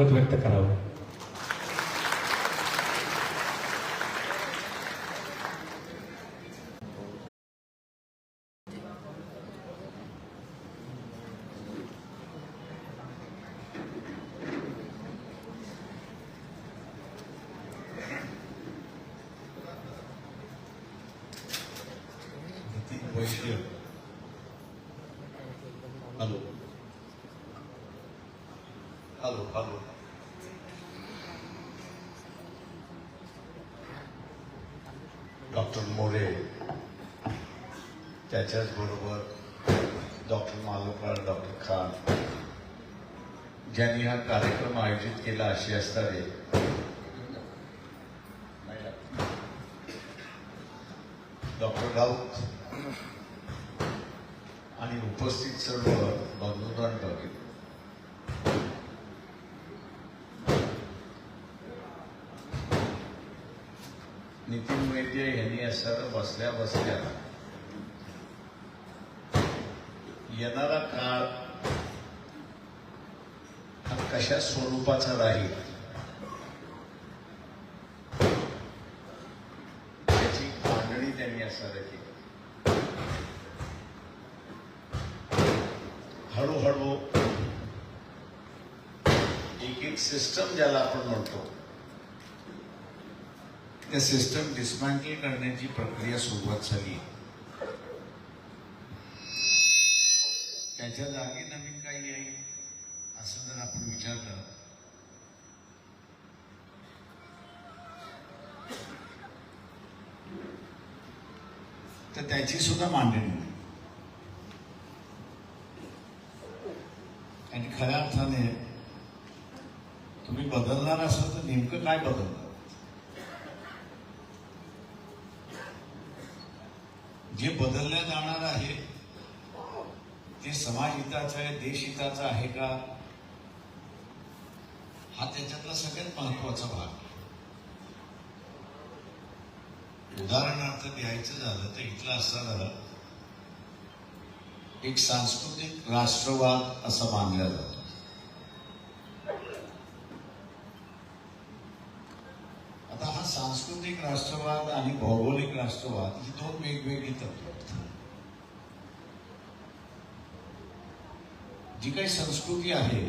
मत व्यक्त करावं Nitin Vaishya hello hello doctor More त्याच्याच बरोबर डॉक्टर मालोकर डॉक्टर खान ज्यांनी हा कार्यक्रम आयोजित केला अशी असताना. डॉक्टर राऊत आणि उपस्थित सर्व बंधुरान डॉक्टर नितीन सर बसल्या बसल्या येणारा काळ हा कशा स्वरूपाचा राहील? त्याची मांडणी त्यांनी असायला केली. हळूहळू एक एक सिस्टम ज्याला आपण म्हणतो त्या सिस्टम डिस्मॅन्टल करण्याची प्रक्रिया सुरुवात झाली त्याच्या जागी नवीन काही येईल असं जर आपण विचारलं तर त्याची सुद्धा मांडणी होईल. आणि खऱ्या अर्थाने तुम्ही बदलणार असाल तर नेमकं काय बदलणार जे बदलल्या जाणार आहे ते समाज हिताचं आहे देशहिताचं आहे का? हा त्याच्यातला सगळ्यात महत्त्वाचा भाग. उदाहरणार्थ द्यायचं झालं तर इथलं झालं एक सांस्कृतिक राष्ट्रवाद असं मानलं जातं आता हा सांस्कृतिक राष्ट्रवाद आणि भौगोलिक राष्ट्रवाद ही दोन वेगवेगळी तत्व जी काही संस्कृती आहे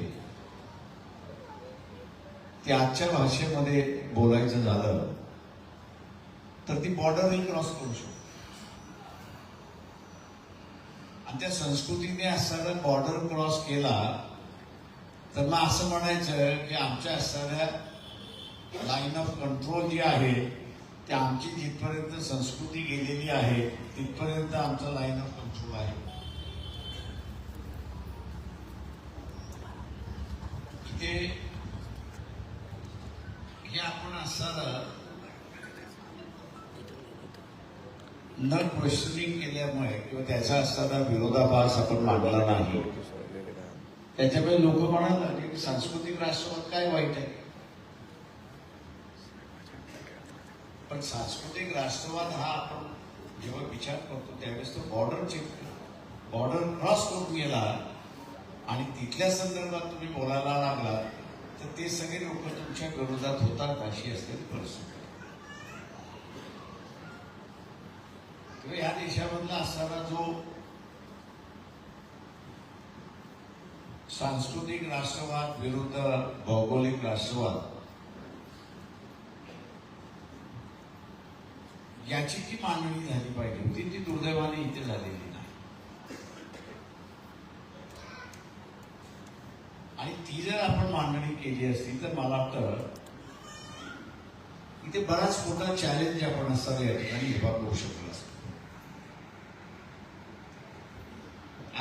ती आजच्या भाषेमध्ये बोलायचं झालं तर ती बॉर्डरही क्रॉस करू शकतो. आणि त्या संस्कृतीने असणारा बॉर्डर क्रॉस केला तर मग असं म्हणायचं की आमच्या असणाऱ्या लाईन ऑफ कंट्रोल जी आहे ती आमची जिथपर्यंत संस्कृती गेलेली आहे तिथपर्यंत आमचं लाईन ऑफ कंट्रोल आहे. ते हे आपण असताना न क्वेश्चनिंग केल्यामुळे किंवा त्याचा असताना विरोधाभास आपण मांडला नाही. त्याच्यामुळे लोक म्हणाला की सांस्कृतिक राष्ट्रवाद काय वाईट आहे? पण सांस्कृतिक राष्ट्रवाद हा आपण जेव्हा विचार करतो त्यावेळेस तो बॉर्डर चेक बॉर्डर क्रॉस करून गेला आणि तिथल्या संदर्भात तुम्ही बोलायला लागला तर ते सगळे लोक तुमच्या विरोधात होतात अशी असते परिस्थिती. किंवा या देशामधला असणारा जो सांस्कृतिक राष्ट्रवाद विरुद्ध भौगोलिक राष्ट्रवाद याची जी मांडणी झाली पाहिजे होती ती दुर्दैवाने इथे झालेली नाही. आणि ती जर आपण मांडणी केली असती तर मला वाटतं इथे बराच मोठा चॅलेंज आपण असताना या ठिकाणी उभा करू शकलो असतो.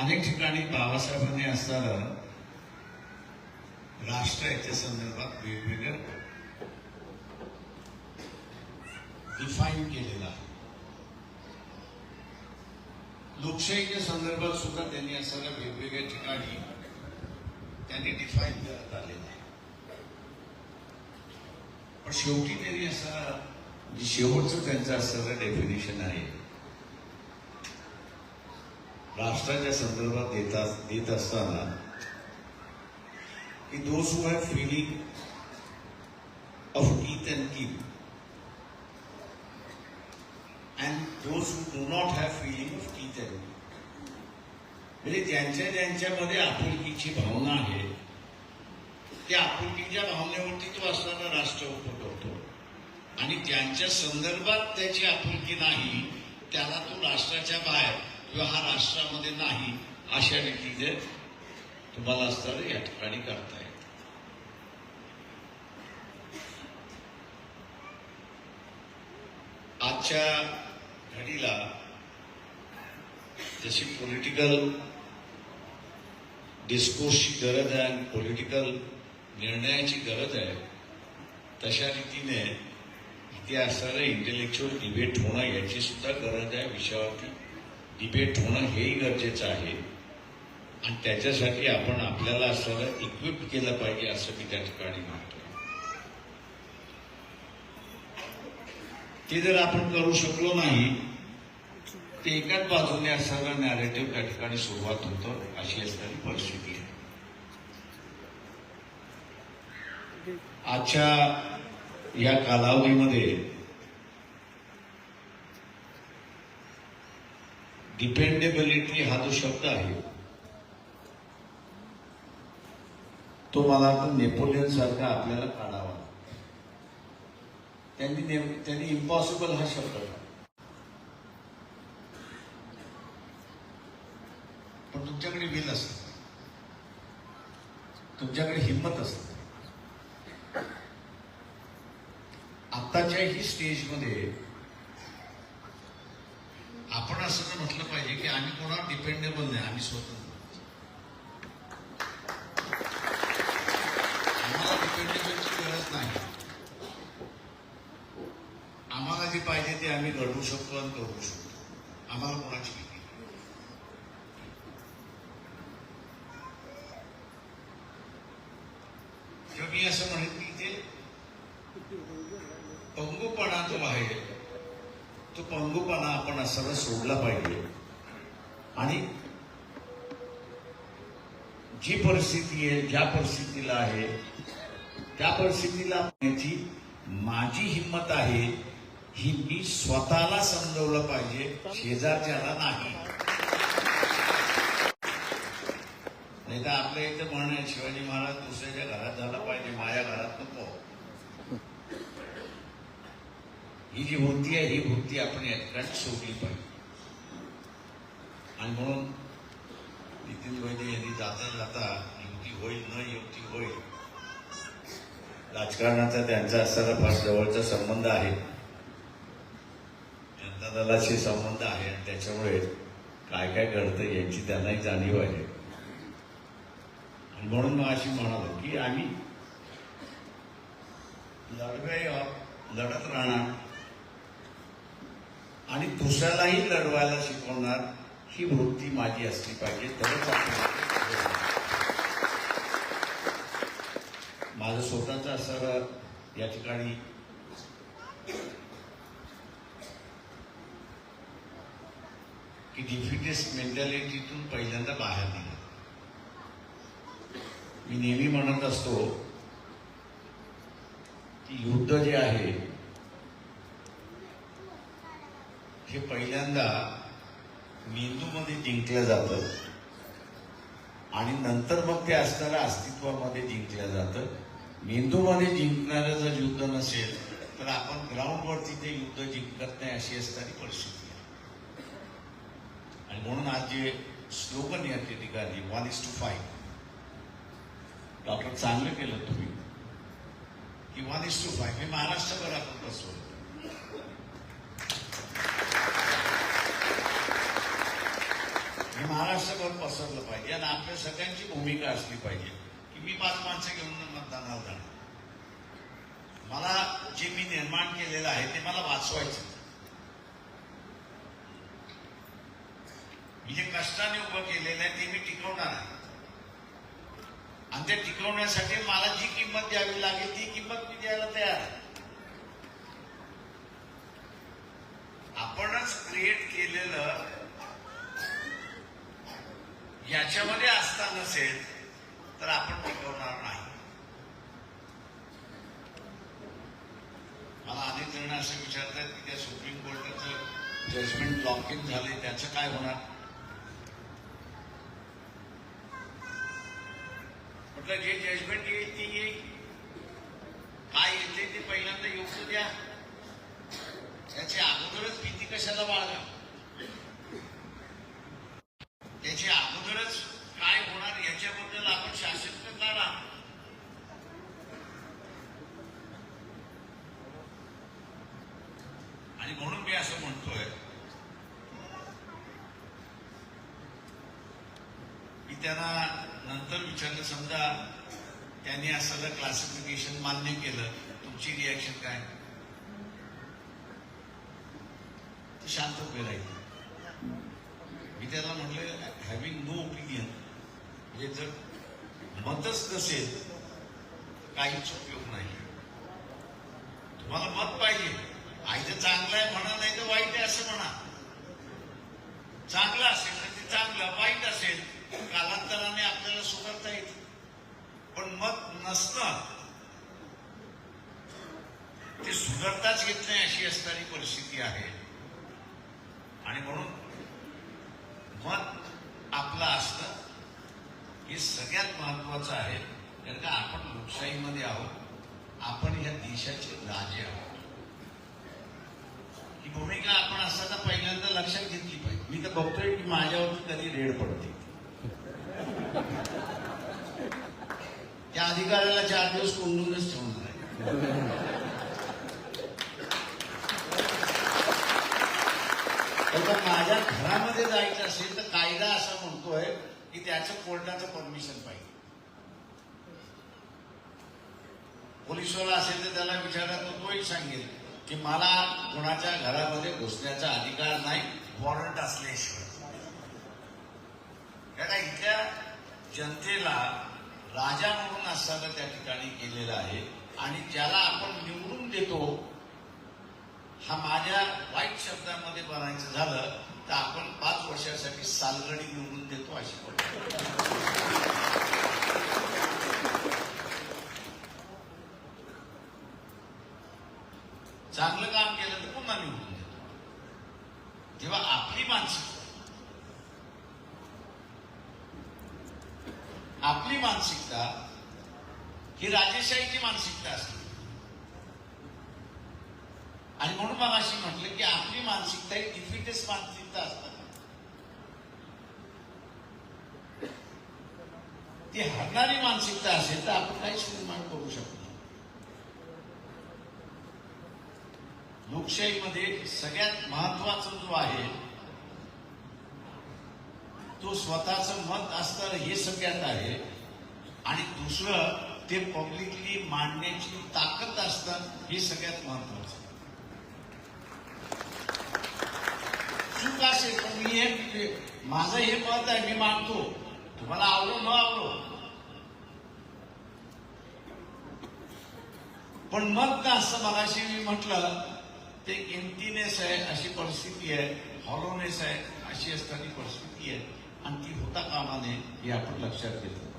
अनेक ठिकाणी बाबासाहेबांनी असताना राष्ट्र याच्या संदर्भात वेगवेगळ्या डिफाईन केलेला. आहे लोकशाहीच्या संदर्भात सुद्धा त्यांनी असणाऱ्या वेगवेगळ्या ठिकाणी त्यांनी डिफाईन करत आलेलं आहे. पण शेवटी त्यांनी असा म्हणजे शेवटचं त्यांचं असणारं डेफिनेशन आहे. राष्ट्राच्या संदर्भात देता देत असताना की those have filling of teeth and kill and those who do not have filling of teeth म्हणजे ज्यांच्या ज्यांच्यामध्ये आपुलकीची भावना आहे त्या आपुलकीच्या भावनेवरती तो असणारा राष्ट्र उपटवतो आणि ज्यांच्या संदर्भात त्याची आपुलकी नाही त्याला तो राष्ट्राच्या बाहेर किंवा हा राष्ट्रामध्ये नाही अशा रीतीने तुम्हाला असताना या ठिकाणी करता येईल आजच्या घडीला जशी पॉलिटिकल डिस्कोर्सची गरज आहे आणि पॉलिटिकल निर्णयाची गरज आहे तशा रीतीने इथे असणारं इंटेलेक्च्युअल डिबेट होणं याची सुद्धा गरज आहे. विषयावरती डिबेट होणं हेही गरजेचं आहे. आणि त्याच्यासाठी आपण आपल्याला असणारं इक्विप केलं पाहिजे असं मी त्या ठिकाणी म्हणतो ते जर आपण करू शकलो नाही ते एकाच बाजूने असणारा नॅरेटिव्ह त्या ठिकाणी सुरुवात होतं अशी असणारी परिस्थिती आहे. आजच्या या कालावधीमध्ये डिपेंडेबिलिटी हा जो शब्द आहे तो मला वाटतं नेपोलियन सारखा आपल्याला काढावा त्यांनी नेम- त्यांनी इम्पॉसिबल हा शब्द पण तुमच्याकडे विल असत. तुमच्याकडे हिंमत असते. आत्ताच्या ही स्टेजमध्ये आपण असं तर म्हटलं पाहिजे की आम्ही कोणावर डिपेंडेबल नाही आम्ही स्वतंत्र ते शकतो आणि करू शकतो आम्हाला कोणाची भीती किंवा मी असं म्हणेन की ते पंगुपणा जो आहे तो पंगुपणा आपण असायला सोडला पाहिजे आणि जी परिस्थिती आहे ज्या परिस्थितीला आहे त्या परिस्थितीला माझी हिंमत आहे ही मी स्वतःला समजवलं पाहिजे शेजारच्याला नाही. नाही तर आपल्या इथं म्हणणं आहे शिवाजी महाराज दुसऱ्याच्या घरात झाला पाहिजे माझ्या घरात नको. ही जी वृत्ती आहे ही वृत्ती आपण या सोडली पाहिजे. आणि म्हणून नितीन वैद्य यांनी जाता जाता युती होईल न युती होईल. राजकारणाचा त्यांचा असा फार जवळचा संबंध आहे. दलाशी संबंध आहे आणि त्याच्यामुळे काय काय घडतं याची त्यांनाही जाणीव आहे. आणि म्हणून मग अशी म्हणालो की आम्ही लढवे लढत राहणार. आणि दुसऱ्यालाही लढवायला शिकवणार ही वृत्ती माझी असली पाहिजे तरच माझं स्वतःचा असं या ठिकाणी की डिफिटेस्ट मेंटॅलिटीतून पहिल्यांदा बाहेर निघा. मी नेहमी म्हणत असतो की युद्ध जे आहे हे पहिल्यांदा मेंदूमध्ये जिंकलं जातं आणि नंतर मग ते असणाऱ्या अस्तित्वामध्ये जिंकलं जातं. मेंदूमध्ये जिंकणारं जर युद्ध नसेल तर आपण ग्राउंडवरती ते युद्ध जिंकत नाही अशी असणारी परिस्थिती. आणि म्हणून आज जे स्लोगन या ठिकाणी one is to five doctor चांगलं केलं तुम्ही. की वन इज टू फाईव्ह हे महाराष्ट्रभर आपण बसवलं. हे महाराष्ट्रभर पसरलं पाहिजे. आणि आपल्या सगळ्यांची भूमिका असली पाहिजे. की मी पाच माणसं घेऊन मतदानाला जाणार मला जे मी निर्माण केलेलं आहे ते मला वाचवायचं जे कष्टाने उभं केलेलं आहे ते मी टिकवणार आहे. आणि ते टिकवण्यासाठी मला जी किंमत द्यावी लागेल ती किंमत मी द्यायला तयार आहे. आपणच क्रिएट केलेलं याच्यामध्ये असता नसेल तर आपण टिकवणार नाही. मला अनेक जण असं विचारतात की त्या सुप्रीम कोर्टाचं जजमेंट लॉक इन झालंय त्याचं काय होणार? म्हटलं जे जजमेंट येईल ती येईल. काय येते ते पहिल्यांदा योग्य द्या. त्याची अगोदरच भीती कशाला बाळगा त्याची अगोदरच काय होणार याच्याबद्दल आपण शासन काढा आणि म्हणून मी असं म्हणतोय मी त्यांना नंतर समजा त्यांनी असं सगळं क्लासिफिकेशन मान्य केलं तुमची रिॲक्शन काय? शांत उभे राहील. मी त्याला म्हटलं हॅव्हिंग नो ओपिनियन म्हणजे जर मतच नसेल तर काहीच उपयोग नाही. तुम्हाला मत पाहिजे. आई तर चांगलं आहे म्हणा नाही तर वाईट आहे असं म्हणा. चांगलं असेल तर ते चांगलं वाईट असेल कालांतराने आपल्याला सुधारता येईल पण मत नसणं ते सुधारताच येत नाही अशी असणारी परिस्थिती आहे? आणि म्हणून मत आपलं असणं हे सगळ्यात महत्वाचं आहे. कारण का आपण लोकशाहीमध्ये आहोत. आपण या देशाचे राजे आहोत. ही भूमिका आपण असताना पहिल्यांदा लक्षात घेतली पाहिजे. मी तर बघतोय की माझ्यावरती कधी रेड पडते. त्या अधिकाऱ्याला चार दिवस कोंडूनच ठेवणार आहे तर जर माझ्या घरामध्ये जायचं असेल तर कायदा असा म्हणतोय की त्याचं कोर्टाचं परमिशन पाहिजे. पोलिसवाला असेल तर त्याला विचारला तर तोही सांगेल की मला कोणाच्या घरामध्ये घुसण्याचा अधिकार नाही वॉरंट असल्याशिवाय. कारण इथल्या जनतेला राजा म्हणून असताना त्या ठिकाणी केलेला आहे आणि ज्याला आपण निवडून देतो हा माझ्या वाईट शब्दांमध्ये बनायचं झालं तर आपण पाच वर्षासाठी सालगडी निवडून देतो अशी पण चांगलं काम केलं तर पुन्हा निवडून देतो तेव्हा आपली मानसिकता आपली मानसिकता ही राजेशाहीची मानसिकता असते आणि म्हणून मला अशी म्हटलं की आपली मानसिकता ही डिफिटेस मानसिकता असतात. ती हरणारी मानसिकता असेल तर आपण काहीच निर्माण करू शकतो लोकशाहीमध्ये सगळ्यात महत्त्वाचा जो आहे तो स्वतःचं मत असतं हे सगळ्यात आहे. आणि दुसरं ते पब्लिकली मांडण्याची ताकद असतं हे सगळ्यात महत्वाचं चूक असेल मी हे माझं हे मत आहे मी मानतो. तुम्हाला आवडो न आवडो. पण मत का असं मगाशी मी म्हटलं ते एम्प्टीनेस आहे अशी परिस्थिती आहे हॉलोनेस आहे अशी असताना परिस्थिती आहे. आणि ती होता कामा नये हे आपण लक्षात घेतलं